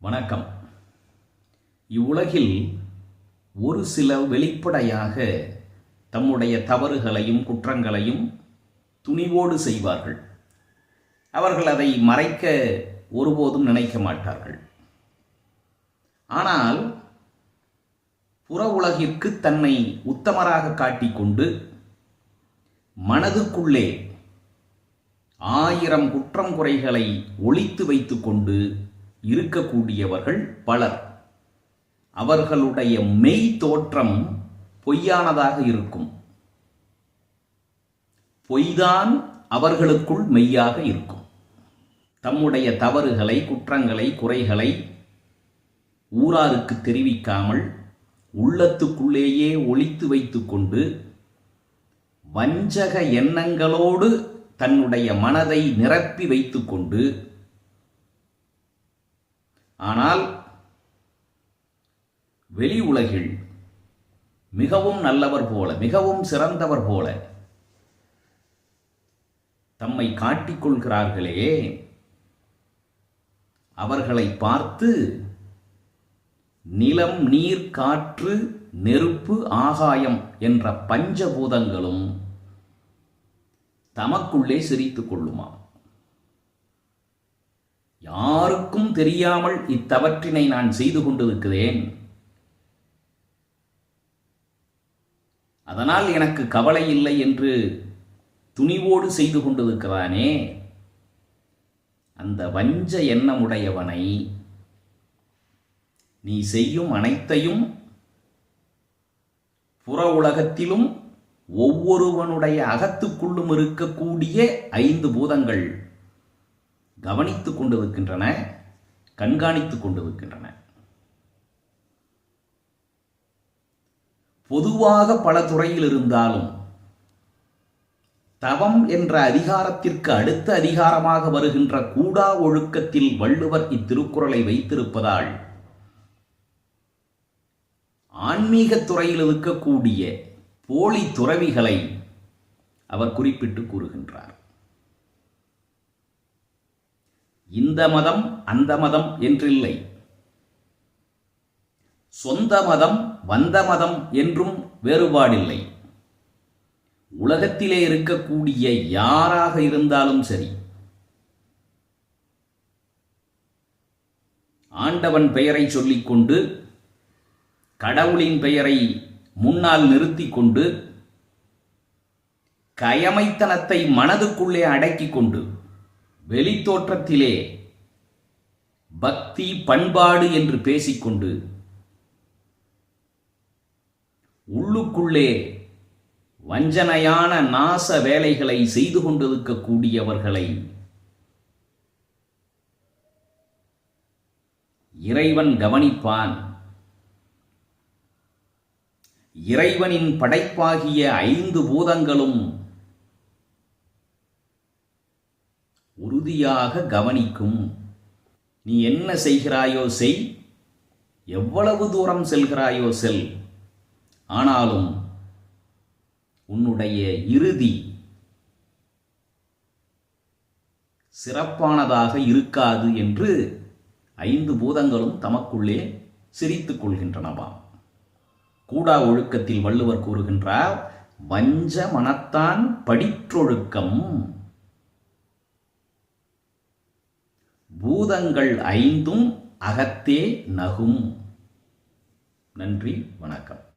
வணக்கம். இவ்வுலகில் ஒரு சில வெளிப்படையாக தம்முடைய தவறுகளையும் குற்றங்களையும் துணிவோடு செய்வார்கள். அவர்கள் அதை மறைக்க ஒருபோதும் நினைக்க மாட்டார்கள். ஆனால் புற உலகிற்கு தன்னை உத்தமராக காட்டிக்கொண்டு மனதுக்குள்ளே ஆயிரம் குற்றம் குறைகளை ஒழித்து வைத்துக்கொண்டு இருக்கக்கூடியவர்கள் பலர். அவர்களுடைய மெய் தோற்றம் பொய்யானதாக இருக்கும். பொய்தான் அவர்களுக்குள் மெய்யாக இருக்கும். தம்முடைய தவறுகளை குற்றங்களை குறைகளை ஊராருக்கு தெரிவிக்காமல் உள்ளத்துக்குள்ளேயே ஒழித்து வைத்துக்கொண்டு வஞ்சக எண்ணங்களோடு தன்னுடைய மனதை நிரப்பி வைத்துக்கொண்டு ஆனால் வெளி உலகில் மிகவும் நல்லவர் போல மிகவும் சிறந்தவர் போல தம்மை காட்டிக்கொள்கிறார்களே அவர்களை பார்த்து நிலம் நீர் காற்று நெருப்பு ஆகாயம் என்ற பஞ்சபூதங்களும் தமக்குள்ளே சிரித்துக் கொள்ளுமாம் யாருக்கும் தெரியாமல் இத்தவற்றினை நான் செய்து கொண்டிருக்கிறேன். அதனால் எனக்கு கவலை இல்லை என்று துணிவோடு செய்து கொண்டிருக்கிறானே. அந்த வஞ்ச எண்ணமுடையவனை நீ செய்யும் அனைத்தையும் புற உலகத்திலும் ஒவ்வொருவனுடைய அகத்துக்குள்ளும் இருக்கக்கூடிய ஐந்து பூதங்கள். கவனித்துக் கொண்டிருக்கின்றன கொண்டு கொண்டிருக்கின்றன. பொதுவாக பல துறையில் இருந்தாலும் தவம் என்ற அதிகாரத்திற்கு அடுத்த அதிகாரமாக வருகின்ற கூடா ஒழுக்கத்தில் வள்ளுவர் இத்திருக்குறளை வைத்திருப்பதால் ஆன்மீக துறையில் இருக்கக்கூடிய போலி துறவிகளை அவர் குறிப்பிட்டு கூறுகின்றார். இந்த மதம் அந்த மதம் என்றில்லை. சொந்த மதம் வந்த மதம் என்றும் வேறுபாடில்லை. உலகத்திலே இருக்கக்கூடிய யாராக இருந்தாலும் சரி ஆண்டவன் பெயரை சொல்லிக்கொண்டு கடவுளின் பெயரை முன்னால் நிறுத்தி கொண்டு கயமைத்தனத்தை மனதுக்குள்ளே அடக்கிக் கொண்டு வெளித்தோற்றத்திலே பக்தி பண்பாடு என்று பேசிக்கொண்டு உள்ளுக்குள்ளே வஞ்சனையான நாச வேலைகளை செய்து கொண்டிருக்கக்கூடியவர்களை இறைவன் கவனிப்பான். இறைவனின் படைப்பாகிய ஐந்து பூதங்களும் உறுதியாக கவனிக்கும். நீ என்ன செய்கிறாயோ செய். எவ்வளவு தூரம் செல்கிறாயோ செல். ஆனாலும் உன்னுடைய இறுதி சிறப்பானதாக இருக்காது என்று ஐந்து பூதங்களும் தமக்குள்ளே சிரித்துக் கொள்கின்றனவாம் கூடா ஒழுக்கத்தில் வள்ளுவர் கூறுகின்றார் வஞ்ச மனத்தான் படிற்றொழுக்கம். பூதங்கள் ஐந்தும் அகத்தே நகும். நன்றி வணக்கம்.